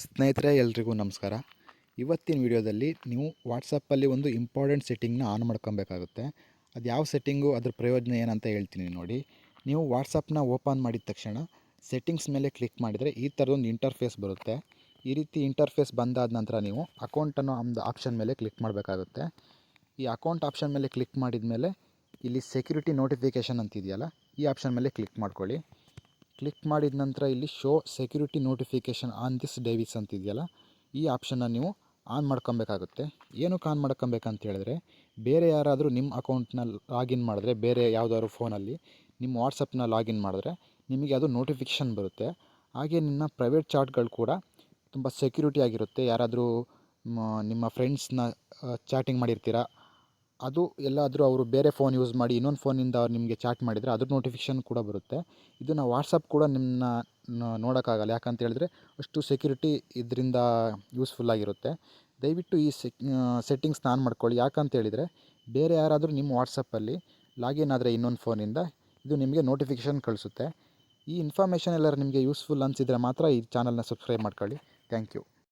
ಸ್ನೇಹಿತರೆ, ಎಲ್ರಿಗೂ ನಮಸ್ಕಾರ. ಇವತ್ತಿನ ವಿಡಿಯೋದಲ್ಲಿ ನೀವು ವಾಟ್ಸಪ್ಪಲ್ಲಿ ಒಂದು ಇಂಪಾರ್ಟೆಂಟ್ ಸೆಟ್ಟಿಂಗ್ನ ಆನ್ ಮಾಡ್ಕೊಬೇಕಾಗುತ್ತೆ. ಅದು ಯಾವ ಸೆಟ್ಟಿಂಗು, ಅದ್ರ ಪ್ರಯೋಜನ ಏನಂತ ಹೇಳ್ತೀನಿ ನೋಡಿ. ನೀವು ವಾಟ್ಸಪ್ನ ಓಪನ್ ಮಾಡಿದ ತಕ್ಷಣ ಸೆಟ್ಟಿಂಗ್ಸ್ ಮೇಲೆ ಕ್ಲಿಕ್ ಮಾಡಿದರೆ ಈ ಥರದೊಂದು ಇಂಟರ್ಫೇಸ್ ಬರುತ್ತೆ. ಈ ರೀತಿ ಇಂಟರ್ಫೇಸ್ ಬಂದಾದ ನಂತರ ನೀವು ಅಕೌಂಟ್ ಅನ್ನೋ ಒಂದು ಆಪ್ಷನ್ ಮೇಲೆ ಕ್ಲಿಕ್ ಮಾಡಬೇಕಾಗುತ್ತೆ. ಈ ಅಕೌಂಟ್ ಆಪ್ಷನ್ ಮೇಲೆ ಕ್ಲಿಕ್ ಮಾಡಿದ ಮೇಲೆ ಇಲ್ಲಿ ಸೆಕ್ಯೂರಿಟಿ ನೋಟಿಫಿಕೇಷನ್ ಅಂತಿದೆಯಲ್ಲ, ಈ ಆಪ್ಷನ್ ಮೇಲೆ ಕ್ಲಿಕ್ ಮಾಡ್ಕೊಳ್ಳಿ. ಕ್ಲಿಕ್ ಮಾಡಿದ ನಂತರ ಇಲ್ಲಿ show security notification on this devices ಅಂತಿದೆಯಲ್ಲ ಈ ಆಪ್ಷನ್ನ ನೀವು ಆನ್ ಮಾಡ್ಕೊಬೇಕಾಗುತ್ತೆ. ಏನಕ್ಕೆ ಆನ್ ಮಾಡ್ಕೊಬೇಕಂತ ಹೇಳಿದ್ರೆ, ಬೇರೆ ಯಾರಾದರೂ ನಿಮ್ಮ ಅಕೌಂಟ್ನ ಲಾಗಿನ್ ಮಾಡಿದ್ರೆ, ಬೇರೆ ಯಾವುದಾದ್ರು ಫೋನಲ್ಲಿ ನಿಮ್ಮ ವಾಟ್ಸಪ್ನ ಲಾಗಿನ್ ಮಾಡಿದ್ರೆ ನಿಮಗೆ ಅದು ನೋಟಿಫಿಕೇಷನ್ ಬರುತ್ತೆ. ಹಾಗೆ ನಿಮ್ಮ ಪ್ರೈವೇಟ್ ಚಾಟ್ಗಳು ಕೂಡ ತುಂಬ ಸೆಕ್ಯೂರಿಟಿ ಆಗಿರುತ್ತೆ. ಯಾರಾದರೂ ನಿಮ್ಮ ಫ್ರೆಂಡ್ಸ್ನ ಚಾಟಿಂಗ್ ಮಾಡಿರ್ತೀರ ಅದು ಎಲ್ಲಾದರೂ ಅವರು ಬೇರೆ ಫೋನ್ ಯೂಸ್ ಮಾಡಿ ಇನ್ನೊಂದು ಫೋನಿಂದ ಅವ್ರು ನಿಮಗೆ ಚಾಟ್ ಮಾಡಿದರೆ ಅದ್ರ ನೋಟಿಫಿಕೇಷನ್ ಕೂಡ ಬರುತ್ತೆ. ಇದನ್ನು ವಾಟ್ಸಪ್ ಕೂಡ ನಿಮ್ಮನ್ನ ನೋಡೋಕ್ಕಾಗಲ್ಲ. ಯಾಕಂತ ಹೇಳಿದ್ರೆ ಅಷ್ಟು ಸೆಕ್ಯೂರಿಟಿ ಇದರಿಂದ ಯೂಸ್ಫುಲ್ ಆಗಿರುತ್ತೆ. ದಯವಿಟ್ಟು ಈ ಸೆಕ್ ಸೆಟ್ಟಿಂಗ್ಸ್ನ ಆನ್ ಮಾಡ್ಕೊಳ್ಳಿ. ಯಾಕಂತ ಹೇಳಿದರೆ ಬೇರೆ ಯಾರಾದರೂ ನಿಮ್ಮ ವಾಟ್ಸಪ್ಪಲ್ಲಿ ಲಾಗಿನ್ ಆದರೆ ಇನ್ನೊಂದು ಫೋನಿಂದ ಇದು ನಿಮಗೆ ನೋಟಿಫಿಕೇಷನ್ ಕಳಿಸುತ್ತೆ. ಈ ಇನ್ಫಾರ್ಮೇಷನ್ ಎಲ್ಲರೂ ನಿಮಗೆ ಯೂಸ್ಫುಲ್ ಅನಿಸಿದರೆ ಮಾತ್ರ ಈ ಚಾನಲ್ನ ಸಬ್ಸ್ಕ್ರೈಬ್ ಮಾಡ್ಕೊಳ್ಳಿ. Thank you